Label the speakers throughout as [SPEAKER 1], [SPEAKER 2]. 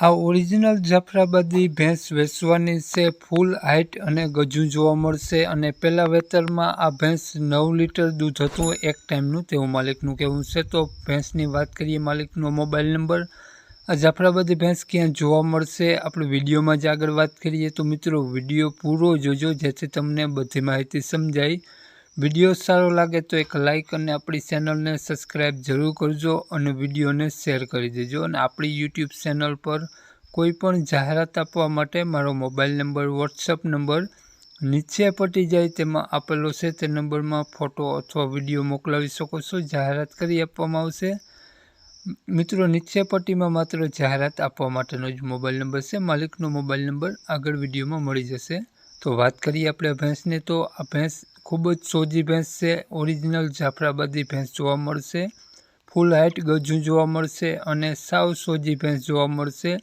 [SPEAKER 1] આ ઓરિજિનલ જાફરાબાદી ભેંસ વેચવાની છે, ફૂલ હાઇટ અને ગજુ જોવા મળશે અને પહેલાં વેતરમાં આ ભેંસ નવ લીટર દૂધ હતું, એક ટાઈમનું તેવું માલિકનું કહેવું છે. તો ભેંસની વાત કરીએ માલિકનો મોબાઈલ નંબર. આ જાફરાબાદી ભેંસ ક્યાં જોવા મળશે? આપણે વિડીયોમાં જ આગળ વાત કરીએ. તો મિત્રો, વીડિયો પૂરો જોજો, જેથી તમને બધી માહિતી સમજાય. વીડિયો સારો લાગે તો એક લાઇક અને આપણી ચેનલને સબસ્ક્રાઈબ જરૂર કરજો અને વિડીયોને શેર કરી દેજો અને આપણી યુટ્યુબ ચેનલ પર કોઈપણ જાહેરાત આપવા માટે મારો મોબાઈલ નંબર, વોટ્સઅપ નંબર નીચે પટી જાય તેમાં આપેલો છે. તે નંબરમાં ફોટો અથવા વીડિયો મોકલાવી શકો છો. જાહેરાત કરી આપવામાં આવશે. મિત્રો, નીચે પટ્ટીમાં માત્ર જાહેરાત આપવા માટેનો જ મોબાઈલ નંબર છે. માલિકનો મોબાઈલ નંબર આગળ વિડીયોમાં મળી જશે. તો વાત કરીએ આપણે ભેંસને. તો આ ભેંસ ખૂબ જ સોજી ભેંસ છે. ઓરિજિનલ જાફરાબાદી ભેંસ જોવા મળશે. ફૂલ હાઇટ ગજું જોવા મળશે અને સાવ સોજી ભેંસ જોવા મળશે.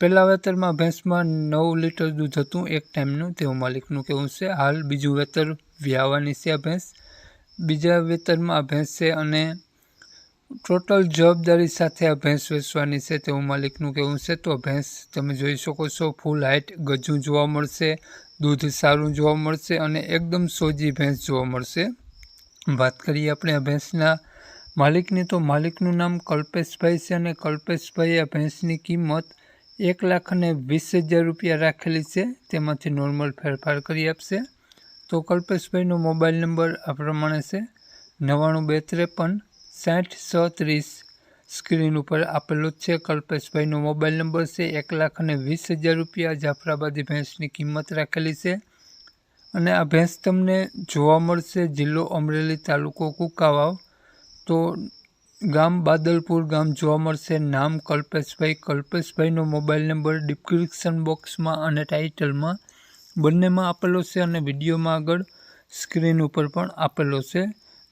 [SPEAKER 1] પહેલાં વેતરમાં ભેંસમાં નવ લીટર દૂધ હતું. એક ટાઈમનું તેવું માલિકનું કહેવું છે. હાલ બીજું વેતર વ્યાવાની છે આ ભેંસ. બીજા વેતરમાં ભેંસ છે અને ટોટલ જવાબદારી સાથે આ ભેંસ વેચવાની છે તેવું માલિકનું કહેવું છે. તો ભેંસ તમે જોઈ શકો છો ફૂલ હાઇટ ગજું જોવા મળશે, દૂધ સારું જોવા મળશે અને એકદમ સોજી ભેંસ જોવા મળશે. વાત કરીએ આપણે આ ભેંસના માલિકની, તો માલિકનું નામ કલ્પેશભાઈ છે અને કલ્પેશભાઈ આ ભેંસની કિંમત એક લાખ અને વીસ હજાર રૂપિયા રાખેલી છે. તેમાંથી નોર્મલ ફેરફાર કરી આપશે. તો કલ્પેશભાઈનો મોબાઈલ નંબર આ પ્રમાણે છે નવ્વાણું બે ત્રેપન સાઠ સો ત્રીસ સ્ક્રીન ઉપર આપેલો છે કલ્પેશભાઈનો મોબાઈલ નંબર છે એક લાખ અને વીસ હજાર રૂપિયા. જાફરાબાદી ભેંસની કિંમત રાખેલી છે અને આ ભેંસ તમને જોવા મળશે જિલ્લો અમરેલી તાલુકો કુકાવાવ. તો ગામ બાદલપુર ગામ જોવા મળશે નામ કલ્પેશભાઈ. કલ્પેશભાઈનો મોબાઈલ નંબર ડિસ્ક્રિપ્શન બોક્સમાં અને ટાઇટલમાં બંનેમાં આપેલો છે અને વિડીયોમાં આગળ સ્ક્રીન ઉપર પણ આપેલો છે.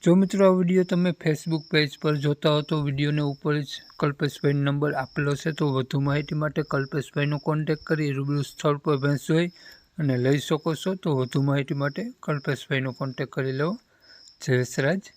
[SPEAKER 1] જો મિત્રો આ વીડિયો તમે ફેસબુક પેજ પર જોતા હો તો વિડીયોને ઉપર જ કલ્પેશભાઈનો નંબર આપેલો છે, તો વધુ માહિતી માટે કલ્પેશભાઈનો કોન્ટેક કરી રૂબરૂ સ્થળ પર ભેંસ જોઈ અને લઈ શકો છો. તો વધુ માહિતી માટે કલ્પેશભાઈનો કોન્ટેક કરી લો. જય રાજ.